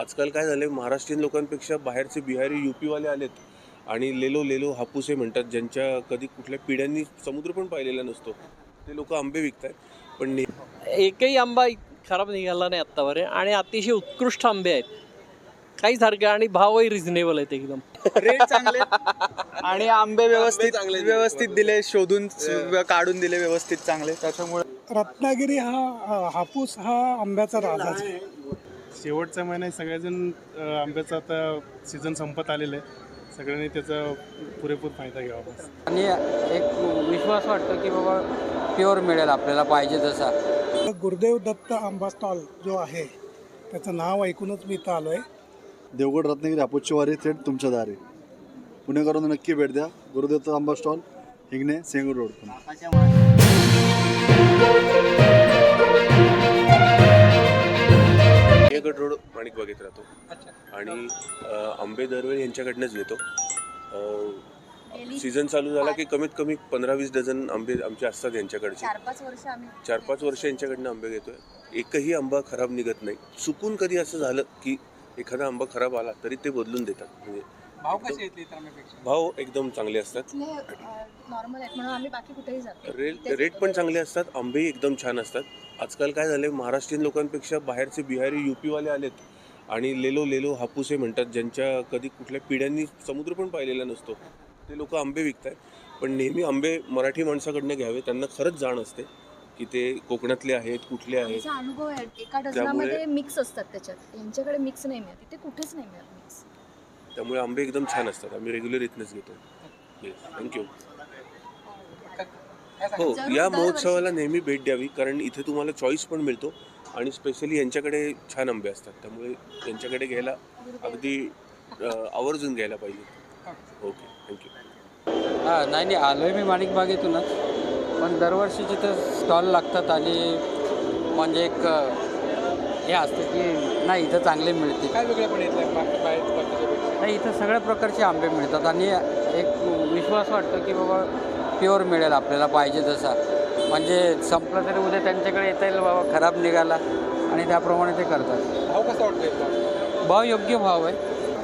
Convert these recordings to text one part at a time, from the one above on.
आजकाल काय झालंय महाराष्ट्रीयन लोकांपेक्षा बाहेरचे बिहारी युपीवाले आलेत आणि लेलो लेलो हापूसे म्हणतात ज्यांच्या कधी कुठल्या पिढ्यांनी समुद्र पण पाहिलेला नसतो. ते लोक आंबे विकतायत पण ने- एकही आंबा खराब निघाला नाही आत्तापर्यंत आणि अतिशय उत्कृष्ट आंबे आहेत. काहीच हरकत आणि भावही रिझनेबल आहेत एकदम. रेट चांगले आणि आंबे व्यवस्थित व्यवस्थित दिले शोधून काढून दिले व्यवस्थित चांगले. त्याच्यामुळे रत्नागिरी हा हा- हापूस हा आंब्याचा राजाच आहे. शेवटचा महिना आहे. सगळेजण अ, आंब्याचा आता सीझन संपत आलेलं आहे. सगळ्यांनी त्याचा पुरेपूर फायदा घ्यावा बस. आणि एक विश्वास वाटतो की बाबा प्युअर मिळेल आपल्याला पाहिजे तसा गुरुदेव दत्त आंबा स्टॉल जो आहे त्याचं नाव ऐकूनच मी इथं आलो आहे देवगड रत्नागिरी हापूसची वारी थेट तुमच्या दारी. पुणेकरांना नक्की भेट द्या. गुरुदत्त आंबा स्टॉल हिंगणे सेंगूर रोड पण. सिंहगड रोड माणिक बागेत राहतो. आणि आंबे दरवेळी यांच्याकडनंच घेतो सीझन चालू झाला की कमीत कमी पंधरा वीस डझन आंबे आमचे असतात यांच्याकडचे. चार पाच वर्ष आम्ही चार पाच वर्ष यांच्याकडनं आंबे घेतोय. एकही आंबा खराब निघत नाही. चुकून कधी असं झालं की एखादा आंबा खराब आला तरी ते बदलून देतात. म्हणजे भाव कसे आहेत इतर आंब्यापेक्षा भाव एकदम चांगले असतात. नॉर्मल आहेत म्हणून आम्ही बाकी कुठेही जातो रेट रेट पण चांगले असतात. आंबेही एकदम छान असतात. आजकाल काय झालंय महाराष्ट्रीयन लोकांपेक्षा बाहेरचे बिहारी युपीवाले आलेत आणि लेलो लेलो हापूसे म्हणतात. ज्यांच्या कधी कुठल्या पिढ्यांनी समुद्र पण पाहिलेला नसतो. ते लोक आंबे विकतायत. पण नेहमी आंबे मराठी माणसाकडनं घ्यावे. त्यांना खरंच जाण असते की ते कोकणातले आहेत कुठले आहेत. अनुभव आहे. एका डझनामध्ये मिक्स असतात त्याच्यात. यांच्याकडे मिक्स नाही मिळत. इथे कुठेच नाही मिळत मिक्स त्यामुळे आंबे एकदम छान असतात. आम्ही रेग्युलर इथनंच घेतो. थँक्यू हो या. महोत्सवाला नेहमी भेट द्यावी कारण इथे तुम्हाला चॉईस पण मिळतो आणि स्पेशली यांच्याकडे छान आंबे असतात. त्यामुळे यांच्याकडे घ्यायला अगदी अ, आवर्जून घ्यायला पाहिजे. ओके थँक्यू हां नाही नाही आलो आहे मी माणिक बागेतूनच. पण दरवर्षी तिथं स्टॉल लागतात आणि म्हणजे एक अ, हे असतं की नाही इथं चांगले मिळतील. काय वेगळे पण येत बाकीच्या नाही इथं सगळ्या प्रकारचे आंबे मिळतात आणि एक विश्वास वाटतो की बाबा प्युअर मिळेल आपल्याला पाहिजे तसा. म्हणजे संपलं तरी उद्या त्यांच्याकडे येता येईल बाबा खराब निघाला आणि त्याप्रमाणे ते करतात. भाव कसा वाटतो भाव योग्य भाव आहे.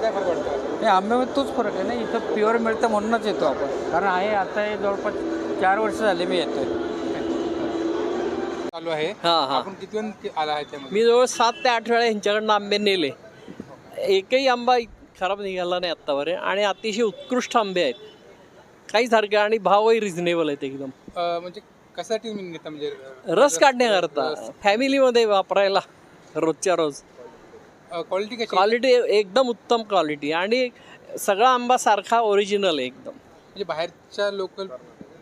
काय फरक वाटतो नाही आंब्यामध्ये तोच फरक आहे ना इथं प्युअर मिळतं म्हणूनच येतो आपण. कारण आहे आता हे जवळपास चार वर्ष झाले मी येतोय. चालू आहे. हां हां. आपण किती आला आहे त्यामध्ये? मी जवळ सात ते आठ वेळा ह्यांच्याकडनं आंबे नेले. एकही आंबा खराब निघाला नाही आत्तापर्यंत आणि अतिशय उत्कृष्ट आंबे आहेत. काहीच हरकत आणि भावही रिझनेबल आहेत एकदम. अं, म्हणजे कशासाठी तुम्ही नेता म्हणजे रस काढण्याकरता. फॅमिलीमध्ये वापरायला रोजच्या रोज. क्वालिटी कशी? आहे? क्वालिटी एकदम उत्तम क्वालिटी आणि सगळा आंबा सारखा ओरिजिनल आहे एकदम. म्हणजे बाहेरच्या लोकल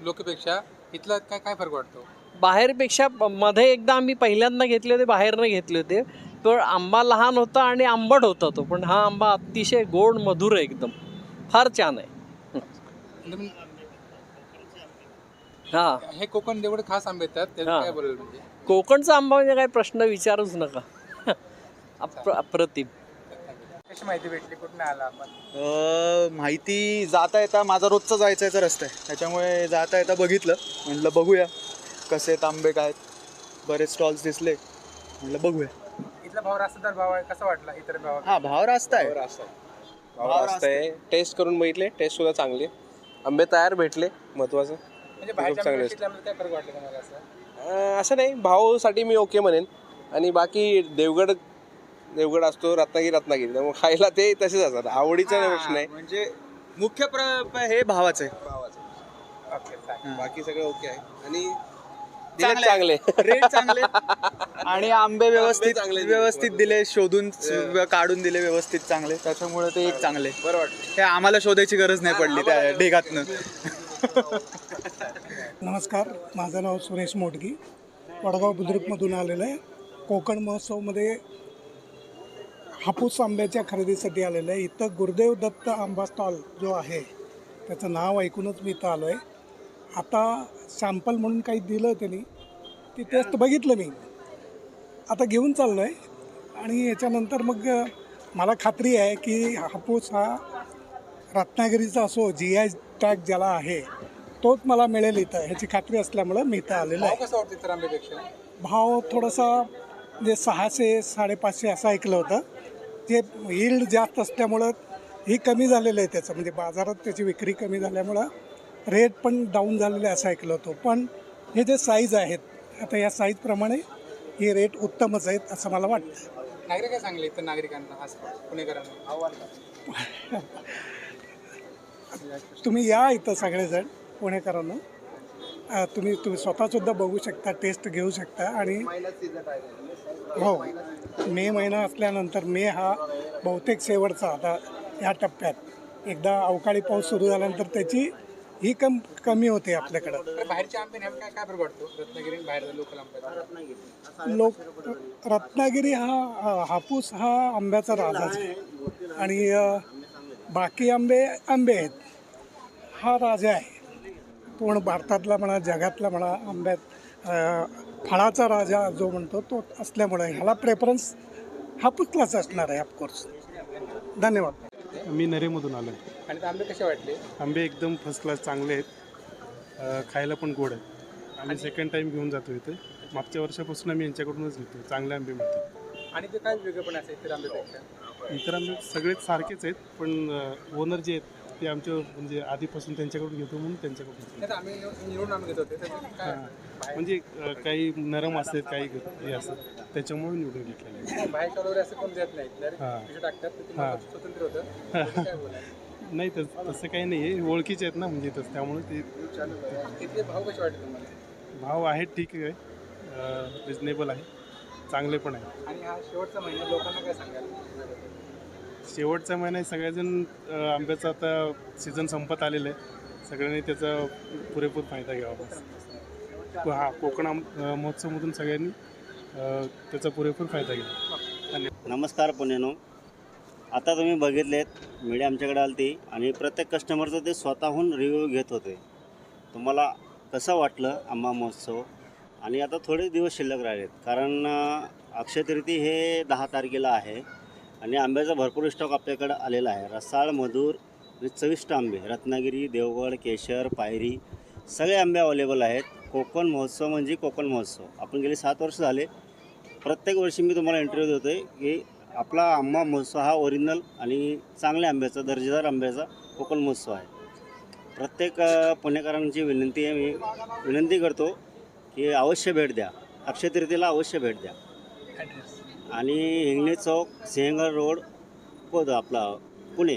लोकपेक्षा इथला काय काय फरक वाटतो? बाहेरपेक्षा मध्ये एकदा आम्ही पहिल्यांदा घेतले होते बाहेरनं घेतले होते. पण आंबा लहान होता आणि आंबट होता तो पण हा आंबा अतिशय गोड मधुर आहे एकदम. फार छान आहे. हा. हे कोकण जेवढे खास आंबे येतात. काय म्हणजे? कोकणचा आंबा म्हणजे काही प्रश्न विचारूच नका. अप्र अप्रतिम. कशी माहिती भेटली? कुठून आला आपण? अ, माहिती जाता येता माझा रोजचा जायचा याचा रस्ता आहे. त्याच्यामुळे जाता येता बघितलं. म्हटलं बघूया. कसे आहेत आंबे काय आहेत. बरेच स्टॉल्स दिसले. म्हटलं बघूया. इथला भाव रास्तादार भाव आहे कसा वाटला इतर भाव हा भाव रास्ता आहे. भाव असतंय टेस्ट करून बघितले टेस्ट सुद्धा चांगली आंबे तयार भेटले महत्वाचं. म्हणजे बाहेरच्या चांगले मार्केटला काय फरक वाटला तुम्हाला असं? अं, असं नाही भावासाठी मी ओके म्हणेन. आणि बाकी देवगड देवगड असतो रत्नागिरी रत्नागिरी. त्यामुळे खायला ते तसेच असतात. आवडीचा प्रश्न आहे. म्हणजे मुख्य प्र प- हे भावाचं आहे. ओके चालेल. बाकी सगळं ओके आहे. आणि चांगले. चांगले. रेट चांगले. आणि आंबे व्यवस्थित चांगले दिले. व्यवस्थित दिले शोधून काढून दिले व्यवस्थित चांगले. त्याच्यामुळे ते एक चांगले. बरं हे आम्हाला शोधायची गरज नाही पडली त्या ढेगातनं. नमस्कार. माझं नाव सुरेश मोटगी. वडगाव बुद्रुकमधून आलेलं आहे. कोकण महोत्सवमध्ये हापूस आंब्याच्या खरेदीसाठी आलेलं आहे. इथं गुरुदेव दत्त आंबा स्टॉल जो आहे त्याचं नाव ऐकूनच मी इथं आलो आहे आता सॅम्पल म्हणून काही दिलं त्यांनी ती टेस्ट बघितलं मी. आता घेऊन चाललो आहे आणि याच्यानंतर मग मला खात्री आहे की हापूस हा रत्नागिरीचा असो जी आय टॅग ज्याला आहे तोच मला मिळेल इथं. ह्याची खात्री असल्यामुळं मी इथं आलेलो आहे. भाव थोडासा म्हणजे सहाशे साडेपाचशे असं ऐकलं होतं. जे यील्ड जास्त असल्यामुळं ही कमी झालेलं आहे त्याचं. म्हणजे बाजारात त्याची विक्री कमी झाल्यामुळं रेट पण डाऊन झालेले असं ऐकलं होतं. पण हे जे साईज आहेत आता या साईजप्रमाणे हे रेट उत्तमच आहेत असं मला वाटतं. नागरिक काय सांगले इथं नागरिकांना आज पुणेकरांना तुम्ही या इथं सगळेजण पुणेकरांना. अं, तुम्ही तुम्ही स्वतःसुद्धा बघू शकता टेस्ट घेऊ शकता आणि हो. मे महिना असल्यानंतर मे हा बहुतेक शेवटचा आता या टप्प्यात. एकदा अवकाळी पाऊस सुरू झाल्यानंतर त्याची ही कम कमी होते आपल्याकडं. बाहेरच्या आंबे नेमका काय फरक वाटतो? रत्नागिरी आणि बाहेर लोकल आंब्याचा? लोक रत्नागिरी हा हापूस हा आंब्याचा राजाच आहे. आणि अ, बाकी आंबे आंबे आहेत. हा राजा आहे. पूर्ण भारतातला म्हणा जगातला म्हणा आंब्यात अ, फळाचा राजा जो म्हणतो तो असल्यामुळे ह्याला प्रेफरन्स हापूसलाच असणार आहे ऑफकोर्स धन्यवाद. मी नरेमधून आलो आणि आंबे कसे वाटले? आंबे एकदम फर्स्ट क्लास चांगले आहेत. अं, खायला पण गोड आहेत. आम्ही सेकंड टाइम घेऊन जातो इथे. मागच्या वर्षापासून आम्ही यांच्याकडूनच घेतो. चांगले आंबे मिळतात. आणि ते काय वेगळं पण असेल इतर आंब्यापेक्षा? इतर आंबे सगळेच सारखेच आहेत पण ओनर जे आहेत ते आमच्या म्हणजे आधीपासून त्यांच्याकडून घेतो म्हणून त्यांच्याकडून घेतो. नाही तर आम्ही निवडून निवडून आंबे घेत होते त्याच्यात काय? हां. म्हणजे अं, काही नरम असतात काही हे असतात. त्याच्यामुळे निवडून घेतलेले आहे. बाहेरच्या वगैरे असं कोण देत नाही डायरेक्ट हां. पिशवी टाकतात तर ते हां. मग स्वतंत्र होतं. त्याचं काय बोलाय नाही तस तसं काही नाही आहे. ओळखीचे आहेत ना म्हणजे तसं. त्यामुळे ते तिथले भाव कसे वाटले तुम्हाला? भाव आहेत ठीक आहे. रिजनेबल आहे. चांगले पण आहे आणि हा शेवटचा महिना लोकांना काय सांगाल? शेवटचा महिना आहे. सगळेजण अं, आंब्याचा आता सीझन संपत आलेलं आहे. सगळ्यांनी त्याचा पुरेपूर फायदा घ्यावा बस. को- हा कोकण आम अं, महोत्सवमधून सगळ्यांनी अं, त्याचा पुरेपूर फायदा घ्यावा. नमस्कार पुणेनो आता तुम्ही बघितलेत मीडिया आमच्याकडे आलती आणि प्रत्येक कस्टमरचं ते स्वतःहून रिव्ह्यू घेत होते. तुम्हाला कसं वाटलं आंबा महोत्सव? आणि आता थोडे दिवस शिल्लक राहिलेत कारण अक्षय तृती हे दहा तारखेला आहे आणि आंब्याचा भरपूर स्टॉक आपल्याकडं आलेला आहे. रसाळ मधुर आणि चविष्ट आंबे रत्नागिरी देवगड केशर पायरी सगळे आंबे अवेलेबल आहेत. कोकण महोत्सव म्हणजे कोकण महोत्सव. आपण गेले सात वर्ष झाले. प्रत्येक वर्षी मी तुम्हाला इंटरव्ह्यू देतो आहे की आपला आंबा महोत्सव हा ओरिजिनल आणि चांगल्या आंब्याचा दर्जेदार आंब्याचा कोकण महोत्सव आहे. प्रत्येक पुणेकरांची विनंती आहे मी विनंती करतो की अवश्य भेट द्या. अक्षय तृतीला अवश्य भेट द्या. आणि हिंगणे चौक सिंहगड रोड कोद आपला पुणे.